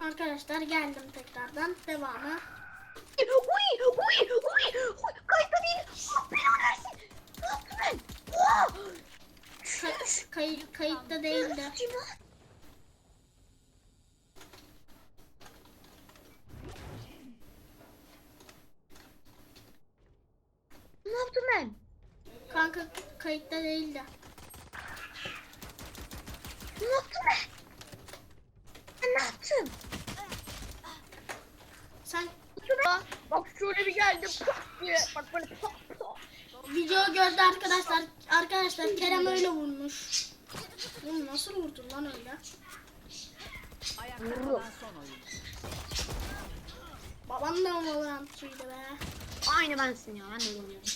Arkadaşlar geldim tekrardan. Devamı. Uy uy uy uy. Kayıtta değil. Belanı versin. Ne yaptım ben? Oha. Kay- kayıt, kayıtta değildi. Ne yaptım ben? Kanka kayıtta değildi. Ne yaptım ben? Ben ne yaptım? Sen Bak, şöyle bir diye. Bak böyle pat pat. video gördü arkadaşlar. Arkadaşlar Kerem öyle vurmuş. Oğlum nasıl vurdun lan öyle? Ayakta kalan son oyun. Baban da Valorantçıydı be. Aynı bensin ya. Ben de bilmiyorum.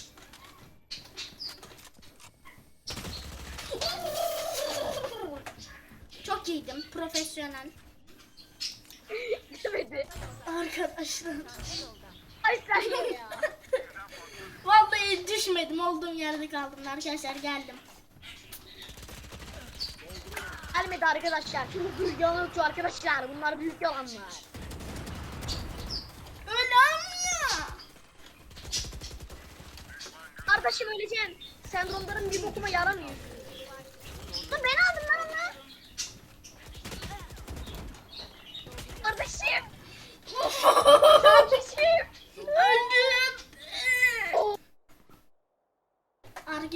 Çok iyiydim. Profesyonel. Demedi. Arkadaşlar. Ay sen ya. Vallahi düşmedim. Olduğum yerde kaldım. Arkadaşlar geldim. Gelmedi arkadaşlar. Şimdi büyük yalan atıyor arkadaşlar. Bunlar büyük yalanlar. Öyle olmuyor. Kardeşim öleceğim. Sendromların bir bokuma yaramıyor. Lan ben aldım lan onu. Kardeşim. Kardeşim. Öldüm.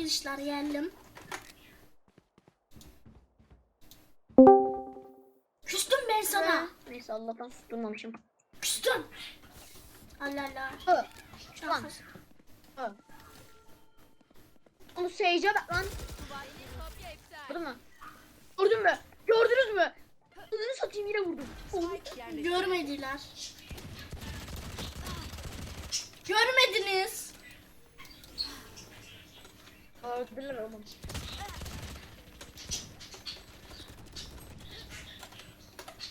Arkadaşlar geldim. Küstüm ben sana. Neyse Allah'tan susturmamışım. Küstüm. Allah Allah. Hı. Lan. an- Hı. Onu seyirciye bak lan. Gördün mü? Gördün mü? Gördünüz mü? Onu satayım yine vurdum. Görmediler. Görmediniz. Gördüler oğlum.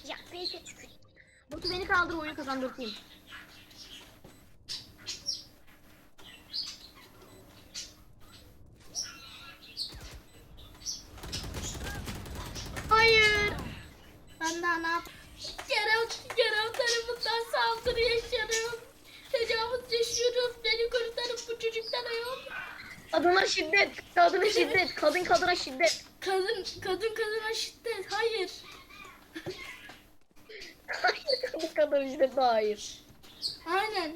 Ya peki tükür. Batu beni kaldır oyunu kazandırtayım. Hayır. Ben daha ne yap? Kerem, Kerem tarafından saldırı yaşıyorum. Tecavüz yaşıyorum. Beni kurtarın bu çocuktan ayol. Kadına şiddet, kadına şiddet, kadın kadına şiddet. Kadın, kadın kadına şiddet. Hayır. Hayır, kadın kadına şiddet hayır. Aynen.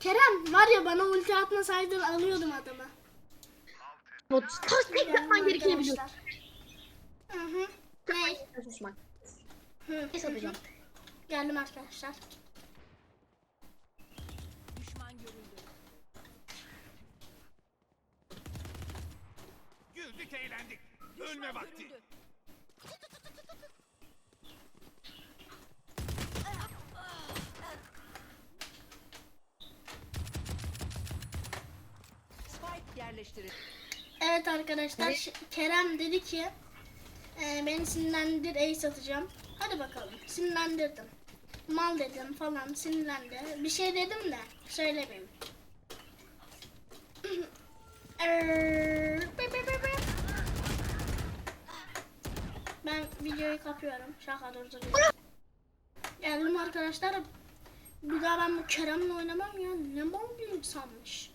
Kerem var ya bana ulti atmasaydın alıyordum adamı. Tas tek yapman gerekeni arkadaşlar. Hı hı. Ne? Susmak. Hı. Ne satacağım? Geldim arkadaşlar. Güldük eğlendik. Ölme vakti. Spike yerleştirildi. Evet arkadaşlar ş- Kerem dedi ki e, beni sinirlendir ace atacağım. Hadi bakalım sinirlendirdim. Mal dedim falan sinirlendi. Bir şey dedim de söylemeyeyim. videoyu kapıyorum. Şaka durduruyorum. Geldim arkadaşlar. Bir daha ben bu Kerem'le oynamam ya. Ne mal bir insanmış.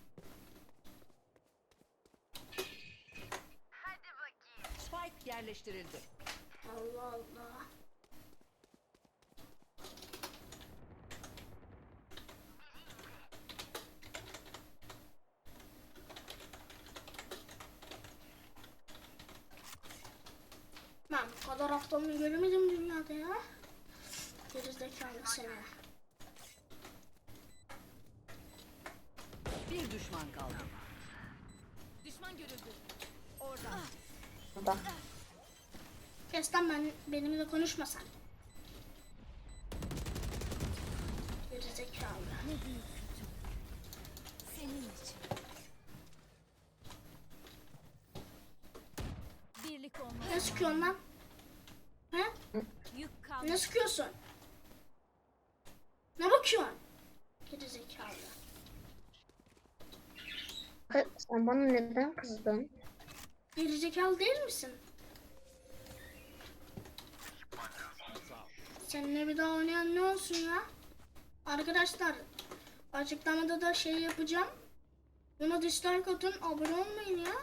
Spike yerleştirildi. Allah Allah. Ben bu kadar haftamı göremedim dünyada ya. Gerizekalı seni. Bir düşman kaldı. Düşman görüldü. Orada. Burada. Kes lan ben, benimle konuşma sen. Gerizekalı. Senin için. Birlik olmak. Ne sıkıyorsun lan? He? Ne sıkıyorsun? Ne bakıyorsun? Gerizekalı. Sen bana neden kızdın? Gerizekalı değil misin? Seninle bir daha oynayan ne olsun ya? Arkadaşlar açıklamada da şey yapacağım. Buna dislike atın abone olmayın ya.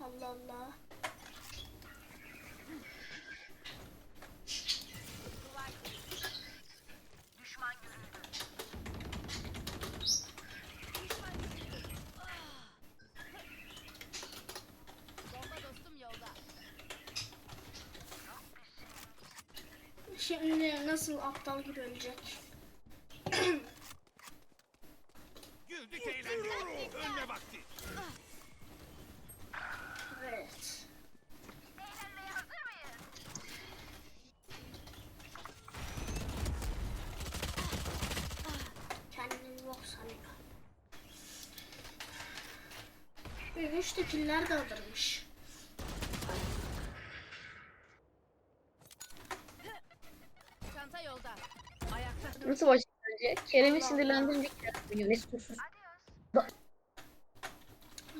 Allah Allah. Şimdi nasıl aptal gibi ölecek? Güldük eğlendik. Ölme vakti. Evet. Kendini yok sanıyor. Üç de killer de alırmış. Kerem'i sinirlendirecek Kerem. Ne suçsuz.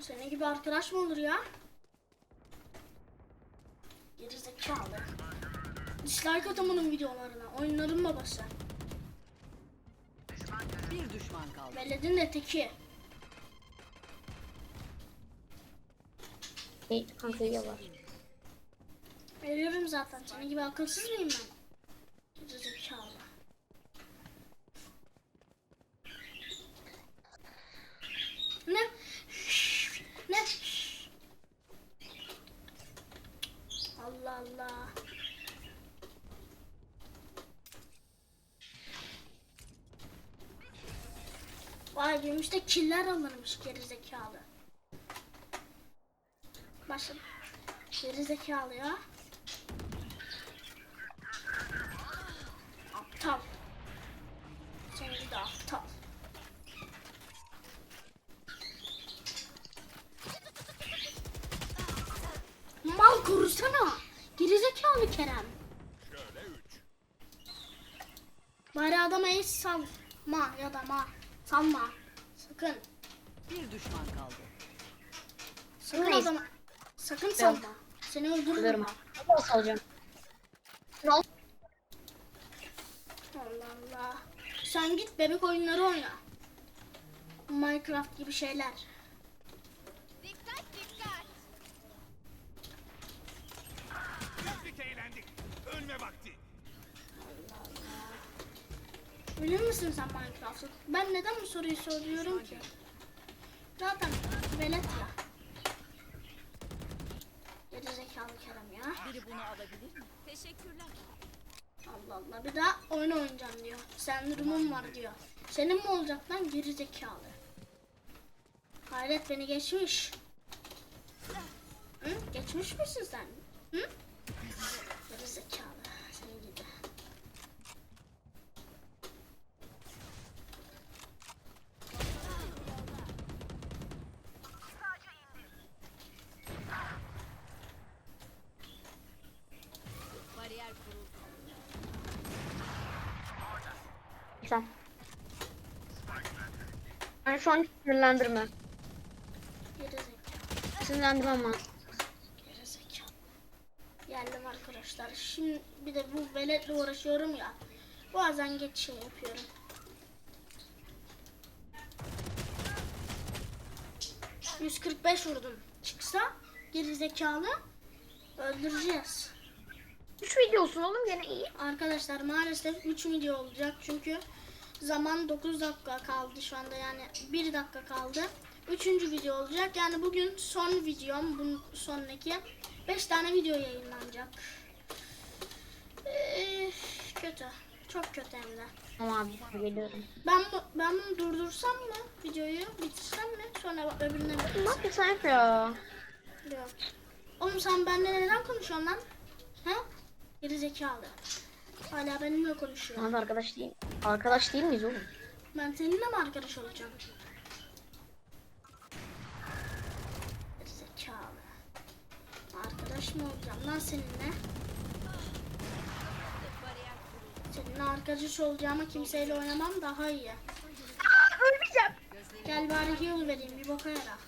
Senin gibi arkadaş mı olur ya? Gerizekalı. Dislike bunun videolarına. Oyunların babası. bir düşman kaldı. Veled'in de teki. Kanka iyi var. Veriyorum zaten. Senin gibi akılsız mıyım ben? Gerizekalı. Ne? Ne? Allah Allah. Vay gümüşte killer alırmış gerizekalı. Başla. Gerizekalı ya. Aptal. Seni de aptal. Mal korusana. Gerizekalı Kerem. Bari adama hiç salma ya da ma. Salma. Sakın. Bir düşman kaldı. Sakın Neyse. adama. Sakın salma. Seni öldürürüm. Ama salacağım. Allah Allah. Sen git bebek oyunları oyna. Minecraft gibi şeyler. Dikkat dikkat. Güldük eğlendik. Ölme vakti. Bilir misin sen Minecraft'ı? Ben neden bu soruyu soruyorum ki? Zaten velet ya. Gerizekalı Kerem ya. Biri bunu alabilir mi? Teşekkürler. Allah Allah. Bir daha oyun oynayacağım diyor. Sen durumun var diyor. Senin mi olacak lan gerizekalı? Hayret beni geçmiş. Hı? Geçmiş misin sen? Hı? Gerizekalı. Senin Güzel. Ben şu an sinirlendirme. Sinirlendirme ama. Geldim arkadaşlar. Şimdi bir de bu veletle uğraşıyorum ya. Bazen geç şey yapıyorum. ...145 vurdum. Çıksa gerizekalı öldüreceğiz. 3 videosun oğlum gene iyi. Arkadaşlar maalesef 3 video olacak çünkü zaman 9 dakika kaldı şu anda yani 1 dakika kaldı. Üçüncü video olacak yani bugün son videom bunun sonraki 5 tane video yayınlanacak. Ee, kötü çok kötü hem de. Tamam abi geliyorum. Ben bu, ben bunu durdursam mı videoyu bitirsem mi sonra öbürüne mi? Ne yapıyorsun hep ya? Yok. Oğlum sen benimle neden konuşuyorsun lan? He? Geri zekalı. Hala benimle konuşuyor. Abi arkadaş değil. Arkadaş değil miyiz oğlum? Ben seninle mi arkadaş olacağım? Zekalı. Arkadaş mı olacağım lan seninle? Seninle arkadaş olacağıma kimseyle oynamam daha iyi. Ölmeyeceğim. Gel bari heal vereyim bir boka yara.